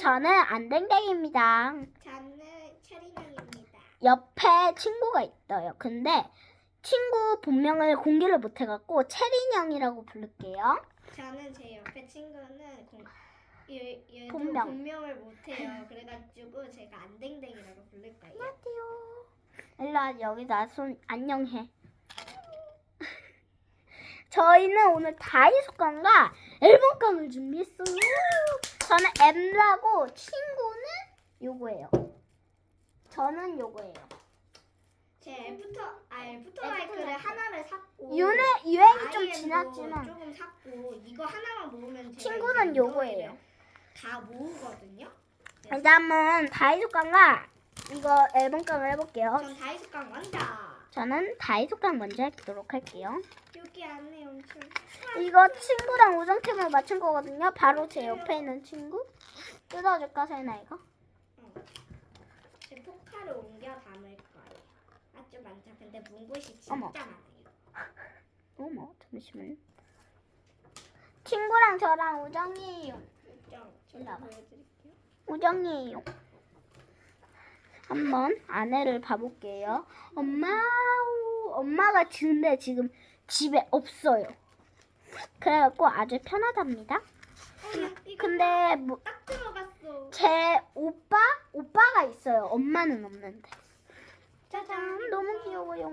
저는 안댕댕입니다. 저는 체리냥입니다. 옆에 친구가 있어요. 근데 친구 본명을 공개를 못 해갖고 체린형이라고 부를게요. 저는 제 옆에 친구는 공, 얘, 얘도 본명. 본명을 못해요. 그래가지고 제가 안댕댕이라고 부를 거예요. 안녕하세요. 일로 여기 나 손 안녕해. 저희는 오늘 다이소깡과 앨범깡을 준비했어요. 저는 M라고 친구는 요거예요. 저는 요거예요. 제 애프터 아 애프터 라이크를 라이크. 하나를 샀고 유네, 유행이 좀 아이엠도 지났지만 조금 샀고 이거 하나만 모으면 제가 친구는 이제 요거예요. 다 모으거든요. 이제 한번 다이소깡과 이거 앨범깡을 해볼게요. 전 다이소깡 먼저 저는 다이소깡 먼저 하도록 할게요. 엄청 이거 친구랑 우정템을 맞춘 거거든요. 바로 제 옆에 있는 친구. 뜯어줄까, 세나 이거? 어. 제 포카를 옮겨 담을 거예요. 아주 많죠. 근데 문 곳이 진짜 어머. 많아요. 어머, 잠시만. 친구랑 저랑 우정이에요. 좀 일로 와봐. 보여드릴게요. 우정이에요. 한번 안에를 봐볼게요. 엄마, 엄마가 근데 지금 집에 없어요. 그래갖고 아주 편하답니다. 근데 뭐, 딱 들어갔어. 제 오빠? 오빠가 있어요. 엄마는 없는데. 짜잔. 짠, 너무 귀여워요.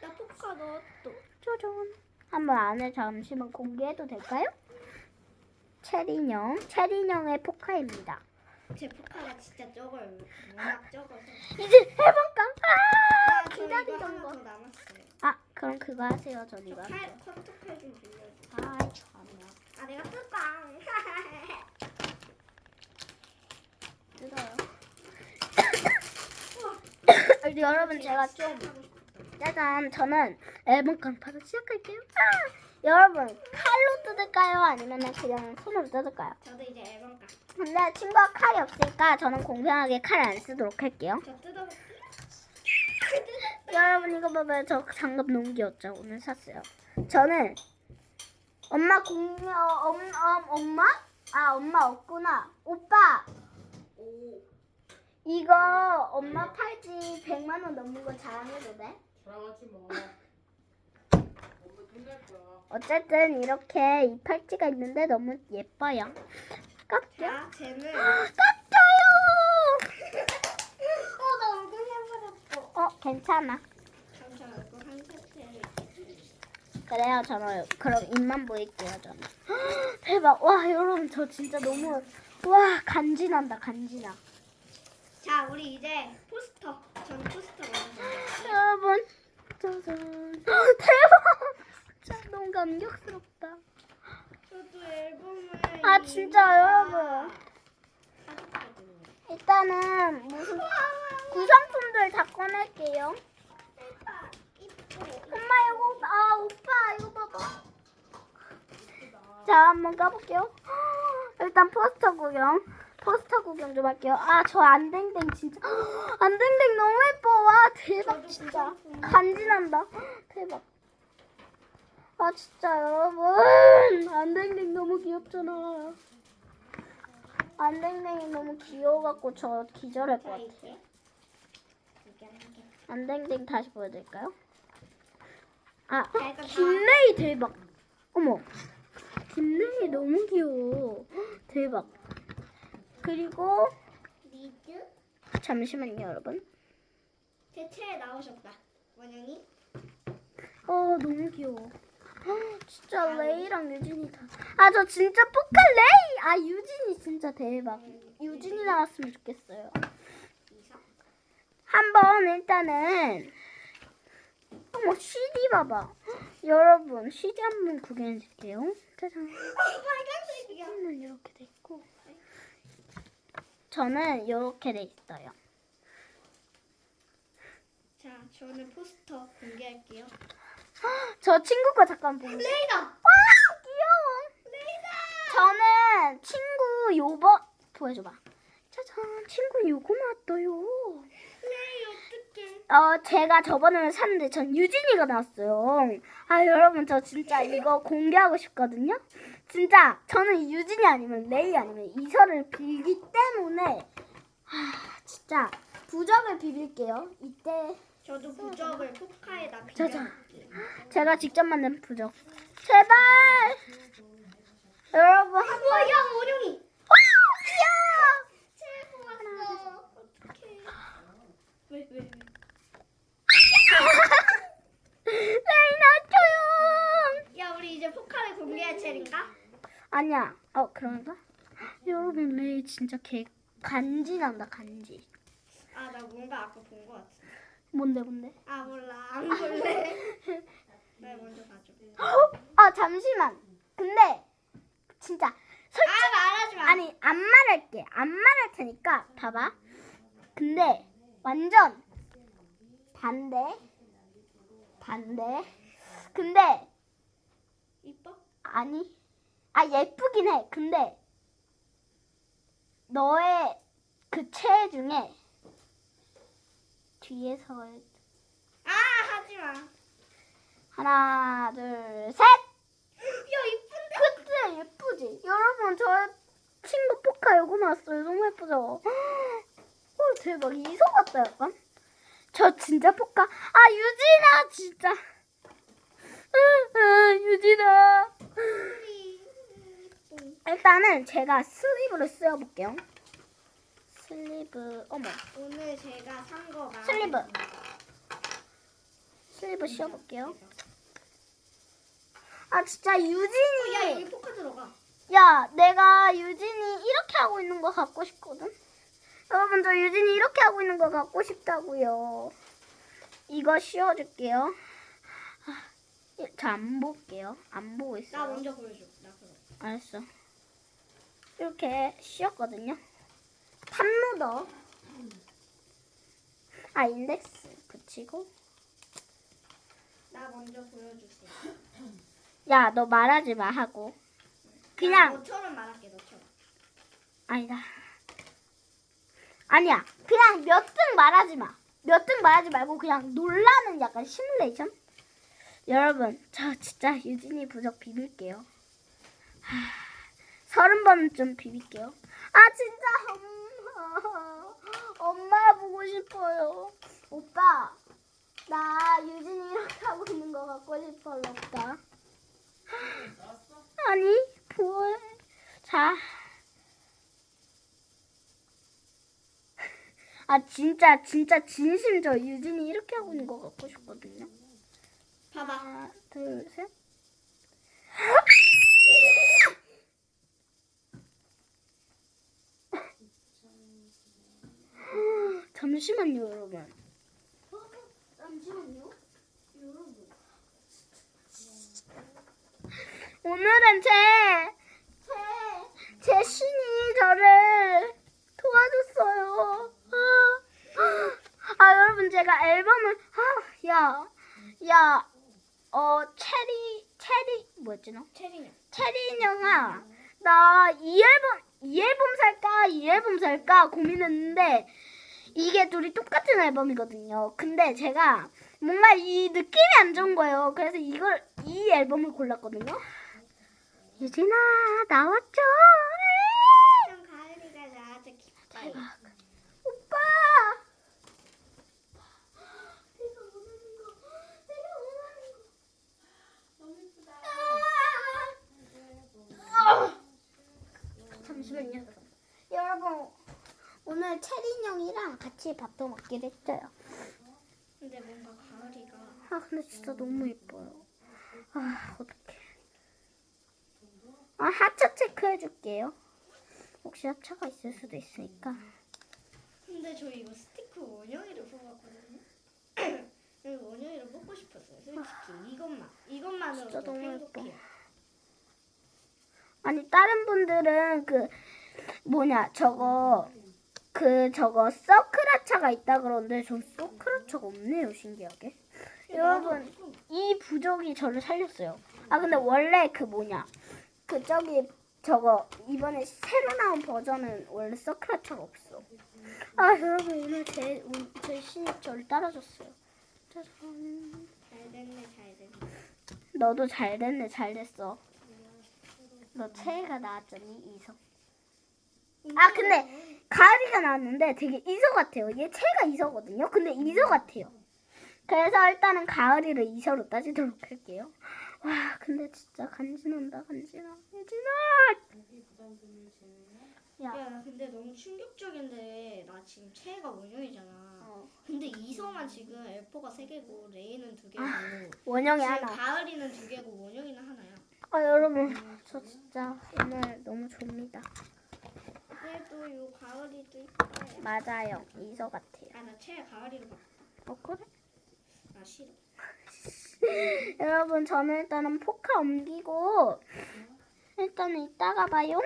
나 포카 넣었어. 짜잔. 한번 안에 잠시만 공개해도 될까요? 체리형, 체리형의 포카입니다. 제 포카가 진짜 적어요. 워낙 적어서. 이제 해볼까? 아, 아, 저 이거 기다리던 하나 거. 더 남았어요. 아, 그럼 그거 하세요. 전저 이거. 칼, 할게요. 커트칼 좀 빌려줘. 아, 참나. 아, 내가 뚜껑. 뜯어요. 여러분 제가 좀 짜잔 저는 앨범 강파를 시작할게요. 아! 여러분 칼로 뜯을까요? 아니면 그냥 손으로 뜯을까요? 저도 이제 앨범 가. 근데 친구가 칼이 없으니까 저는 공평하게 칼 안 쓰도록 할게요. 여러분 이거 봐봐요. 저 장갑 너무 귀엽죠? 오늘 샀어요. 저는 엄마 공룡 엄, 엄, 엄마? 아 엄마 없구나. 오빠 오. 이거 엄마 팔찌 100만 원 넘는 거 자랑해도 돼? 돈낼 거야. 어쨌든 이렇게 이 팔찌가 있는데 너무 예뻐요. 깎여? 자, 쟤는. 깎여요! 어, 나 얼굴 해버렸어. 어 괜찮아. 잠시만, 얼굴 한 세트. 그래요 저는 그럼 입만 보일게요 저는. 대박 와 여러분 저 진짜 너무 와 간지난다 간지나. 자, 우리 이제 포스터. 전 포스터 먼저. 여러분 짜잔 대박 진짜 너무 감격스럽다. 아, 진짜, 여러분. 일단은 무슨 구성품들 다 꺼낼게요. 엄마 이거 아 오빠 이거 봐봐. 자 한번 까볼게요. 일단 포스터 구경. 포스터 구경 좀 할게요. 아 저 안댕댕 진짜 안댕댕 너무 예뻐. 와 대박 진짜. 간지난다. 대박. 아 진짜 여러분 안댕댕 너무 귀엽잖아. 안댕댕이 너무 귀여워갖고 저 기절할 것 자, 같아. 이게. 이게 한 개. 안댕댕 다시 보여드릴까요? 아, 김레이 대박. 어머, 김레이 너무 귀여워. 대박. 그리고 리드. 잠시만요, 여러분. 대체에 나오셨다. 원영이. 어, 너무 귀여워. 헉, 진짜 레이랑 유진이 다. 아, 저 진짜 포카 레이. 아, 유진이 진짜 대박. 유진이 나왔으면 좋겠어요. 한번 일단은 어머 CD 봐봐. 여러분 CD 한번 구경해 줄게요. 짜잔. CD는 이렇게 돼 있고 저는 이렇게 돼 있어요. 자, 저는 포스터 공개할게요. 저 친구 거 잠깐 보고. 레이다. 와 귀여워. 저는 친구 요번 보여줘봐. 짜잔 친구 요거 나왔어요. 레이 어떡해. 어, 제가 저번에 샀는데 전 유진이가 나왔어요. 아, 여러분, 저 진짜 이거 공개하고 싶거든요. 진짜 저는 유진이 아니면 레이 아니면 이설을 빌기 때문에 아 진짜 부적을 비빌게요. 이때 저도 부적을 포카에다. 비벼볼게요. 제가 직접 만든 부적. 제발 여러분 한 번. 우와, 야, 원영이. 와 귀여워. 최고 왔어. 어떡해. 왜, 왜, 왜? 레이나 조용. 야, 우리 이제 포카를 공개할 차례인가? 아니야. 어 그런가? 여러분 레이 진짜 개 간지 난다 간지. 아, 나 뭔가 아까 본 거 같아. 뭔데 뭔데? 아, 몰라. 안 볼래. 나 먼저 봐줘. 아 잠시만. 근데 진짜 솔 아, 말하지 마. 아니 안 말할게. 안 말할 테니까 봐봐. 근데 완전 반대. 반대. 근데 이뻐? 아니. 아 예쁘긴 해. 근데 너의 그 최애 중에 뒤에서 아, 하지 마. 하나, 둘, 셋. 야, 이쁜데? 그치 예쁘지? 여러분 저 친구 포카 요거 나왔어요. 너무 예쁘죠? 헐 대박 이소 같다 약간. 저 진짜 포카. 아 유진아 진짜. 으, 으, 유진아. 일단은 제가 슬리브를 쓰여볼게요. 슬리브 어머 오늘 제가 산 거가 슬리브 슬리브 씌워볼게요. 아 진짜 야, 유진이 여기 포카 들어가. 야, 내가 유진이 이렇게 하고 있는 거 갖고 싶거든. 여러분, 저 유진이 이렇게 하고 있는 거 갖고 싶다고요. 이거 씌워줄게요. 저안 볼게요. 안 보고 나 있어요. 먼저 보여줘. 나 그거. 알았어. 이렇게 씌웠거든요. 탑무더. 아, 인덱스 붙이고. 나 먼저 보여줄게. 야, 너 말하지 마 하고. 나 그냥 너처럼 말할게, 너처럼. 아니다. 아니야. 그냥 몇 등 말하지 마. 몇 등 말하지 말고 그냥 놀라는 약간 시뮬레이션? 여러분, 저 진짜 유진이 부적 비빌게요. 하, 서른 번쯤 비빌게요. 아, 진짜 엄마. 엄마 보고 싶어요. 오빠, 나 유진이 이렇게 하고 있는 거 갖고 싶어, 오빠. 아니, 보여. 자. 아 진짜 진짜 진심 저 유진이 이렇게 하고 있는 거 갖고 싶거든요. 봐봐. 하나 둘 셋. 잠시만요 여러분. 잠시만요. 여러분. 오늘은 제, 제, 제 신이 저를 도와줬어요. 아, 아, 여러분, 제가 앨범을, 아, 야, 야, 어, 체리, 체리, 뭐였지, 너? 체리 인형아, 나 이 앨범, 이 앨범 살까, 이 앨범 살까 고민했는데, 이게 둘이 똑같은 앨범이거든요. 근데 제가 뭔가 이 느낌이 안 좋은 거예요. 그래서 이걸, 이 앨범을 골랐거든요. 유진아, 나왔죠? 형 가을이가 나한테 기뻐해. 대박. 오빠! 내가 원하는 거, 내가 원하는 거. 너무 이쁘다. 아! 잠시만요. 여러분, 오늘 체리 인형이랑 같이 밥도 먹기로 했어요. 근데 뭔가 가을이가 아, 근데 진짜 너무 예뻐요. 아, 어떡해. 아, 하차 체크해줄게요. 혹시 하차가 있을 수도 있으니까. 근데 저 이거 스티커 원영이를 뽑았거든요. 원영이를 뽑고 싶었어요. 솔직히 이것만 이것만으로도 너무 행복해요. 아니, 다른 분들은 그, 뭐냐, 저거, 그, 저거, 서크라차가 있다 그러는데, 전 서크라차가 없네요, 신기하게. 여러분, 이 부적이 저를 살렸어요. 아, 근데 원래 그 뭐냐, 그 저기, 저거, 이번에 새로 나온 버전은 원래 서크라차가 없어. 아, 여러분, 오늘 제, 오늘 제 신이 저를 따라줬어요. 짜잔. 잘 됐네, 잘 됐네. 너도 잘 됐네, 잘 됐어. 너 채가 나왔잖니 이서. 아 근데 가을이가 나왔는데 되게 이서 같아요. 얘 채가 이서거든요. 근데 이서 같아요. 그래서 일단은 가을이를 이서로 따지도록 할게요. 와 근데 진짜 간지난다 간지나 예진아. 야. 야, 나 근데 너무 충격적인데 나 지금 최애가 원영이잖아. 어. 근데 이서만 지금 엘포가 세 개고 레이는 두 개고 원영이 지금 하나. 가을이는 두 개고 원영이는 하나야. 아 여러분 저 진짜 오늘 너무 좁니다. 요 가을이도 있다. 맞아요 이서 같아요. 아 나 최애 가을이로 바. 어 그래? 나 싫어. 여러분 저는 일단은 포카 옮기고 일단은 이따가 봐요.